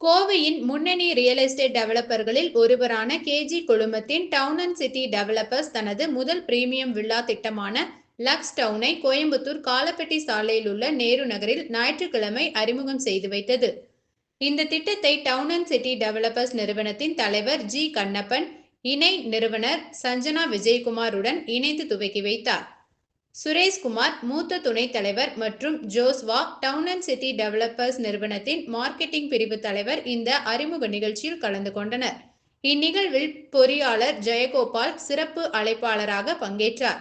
கோவையின் முன்னணி real estate டெவலப்பர்களில் ஒருவரான KG குழுமத்தின் டவுன் அண்ட் சிட்டி டெவலப்பர்ஸ் தனது முதல் பிரீமியம் வில்லா திட்டமான லக்ஸ் டவுனை கோயம்புத்தூர் காலப்பட்டி சாலையில் உள்ள நேரு நகரில் ஞாயிற்றுக்கிழமை அறிமுகம் செய்து வைத்தது. இந்த திட்டத்தை டவுன் அண்ட் சிட்டி டெவலப்பர்ஸ் நிறுவனத்தின் தலைவர் ஜி கண்ணப்பன் இணை நிறுவனர் சஞ்சனா விஜயகுமாருடன் இணைந்து துவக்கி வைத்தார். சுரேஷ்குமார் மூத்த துணைத் தலைவர் மற்றும் Joshua town and city developers நிறுவனத்தின் மார்க்கெட்டிங் பிரிவு தலைவர் இந்த அறிமுக நிகழ்ச்சியில் கலந்து கொண்டனர். இந்நிகழ்வில் பொறியாளர் ஜெயகோபால் சிறப்பு அழைப்பாளராக பங்கேற்றார்.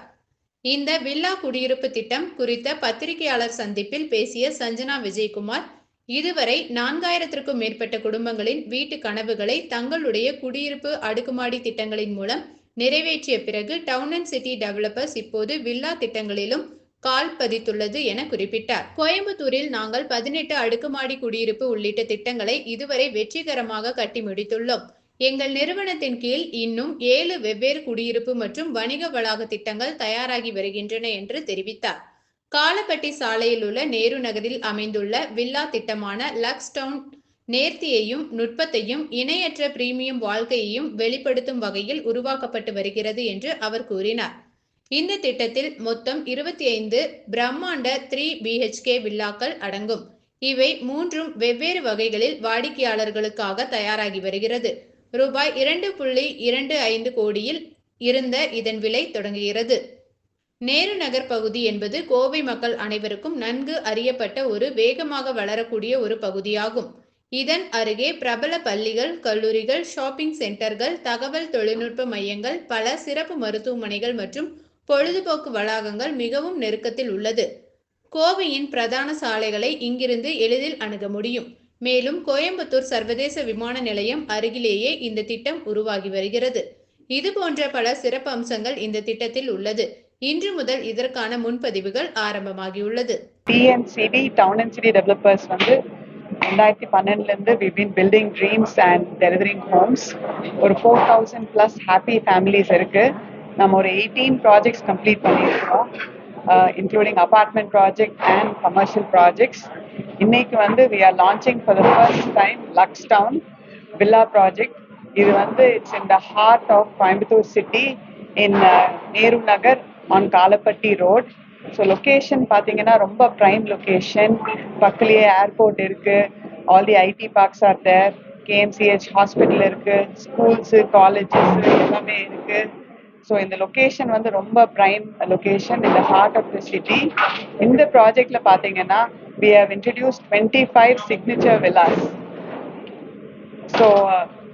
இந்த வில்லா குடியிருப்பு திட்டம் குறித்த பத்திரிகையாளர் சந்திப்பில் பேசிய சஞ்சனா விஜயகுமார் இதுவரை நான்காயிரத்திற்கும் மேற்பட்ட குடும்பங்களின் வீட்டு கனவுகளை தங்களுடைய குடியிருப்பு அடுக்குமாடி திட்டங்களின் மூலம் நிறைவேற்றிய பிறகு டவுன் அண்ட் சிட்டி டெவலப்பர்ஸ் இப்போது வில்லா திட்டங்களிலும் கால் பதித்துள்ளது என குறிப்பிட்டார். கோயம்புத்தூரில் நாங்கள் பதினெட்டு அடுக்குமாடி குடியிருப்பு உள்ளிட்ட திட்டங்களை இதுவரை வெற்றிகரமாக கட்டி முடித்துள்ளோம். எங்கள் நிறுவனத்தின் கீழ் இன்னும் ஏழு வெவ்வேறு குடியிருப்பு மற்றும் வணிக வளாக திட்டங்கள் தயாராகி வருகின்றன என்று தெரிவித்தார். காலப்பட்டி சாலையில் உள்ள நேரு நகரில் அமைந்துள்ள வில்லா திட்டமான லக்ஸ் டவுன் நேர்த்தியையும் நுட்பத்தையும் இணையற்ற பிரீமியம் வாழ்க்கையையும் வெளிப்படுத்தும் வகையில் உருவாக்கப்பட்டு வருகிறது என்று அவர் கூறினார். இந்த திட்டத்தில் மொத்தம் இருபத்தி ஐந்து பிரம்மாண்ட த்ரீ பிஹெச்கே வில்லாக்கள் அடங்கும். இவை மூன்றும் வெவ்வேறு வகைகளில் வாடிக்கையாளர்களுக்காக தயாராகி வருகிறது. ரூபாய் இரண்டு புள்ளி இரண்டு ஐந்து கோடியில் இருந்த இதன் விலை தொடங்குகிறது. நேரு நகர் பகுதி என்பது கோவை மக்கள் அனைவருக்கும் நன்கு அறியப்பட்ட ஒரு வேகமாக வளரக்கூடிய ஒரு பகுதியாகும். இதன் அருகே பிரபல பள்ளிகள் கல்லூரிகள் ஷாப்பிங் சென்டர்கள் தகவல் தொழில்நுட்ப மையங்கள் பல சிறப்பு மருத்துவமனைகள் மற்றும் பொழுதுபோக்கு வளாகங்கள் மிகவும் நெருக்கத்தில் உள்ளது. கோவையின் பிரதான சாலைகளை இங்கிருந்து எளிதில் அணுக முடியும். மேலும் கோயம்புத்தூர் சர்வதேச விமான நிலையம் அருகிலேயே இந்த திட்டம் உருவாகி வருகிறது. இது போன்ற பல சிறப்பு அம்சங்கள் இந்த திட்டத்தில் உள்ளது. இன்று முதல் இதற்கான முன்பதிவுகள் ஆரம்பமாகியுள்ளது. TNCD town and city developers வந்து ரெண்டாயிரத்தி பன்னெண்டுலேருந்து we been building dreams and delivering homes ஒரு four thousand plus happy families இருக்கு. நம்ம ஒரு எயிட்டீன் ப்ராஜெக்ட்ஸ் கம்ப்ளீட் பண்ணியிருக்கோம். Including apartment project and commercial projects இன்னைக்கு வந்து we are launching for the first time lux town villa project இது வந்து it's in the heart of Coimbatore city in Nehru Nagar on Kalapatti road so location பார்த்தீங்கன்னா ரொம்ப prime location பக்கத்துலேயே airport இருக்கு. All the IT parks are there KMCH hospital இருக்கு. Schools colleges எல்லாமே இருக்கு. So இந்த லொக்கேஷன் வந்து ரொம்ப ப்ரைம் லொக்கேஷன் இந்த ஹார்ட் ஆஃப் த சிட்டி இந்த ப்ராஜெக்டில் பார்த்தீங்கன்னா we have introduce twenty five signature villas so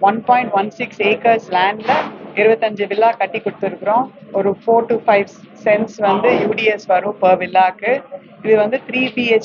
one point one six acres லேண்டில் இருபத்தஞ்சு வில்லா கட்டி கொடுத்துருக்குறோம். ஒரு ஃபோர் டு ஃபைவ் சென்ஸ் வந்து யூடிஎஸ் வரும் பர் வில்லாக்கு இது வந்து த்ரீ பிஹெச்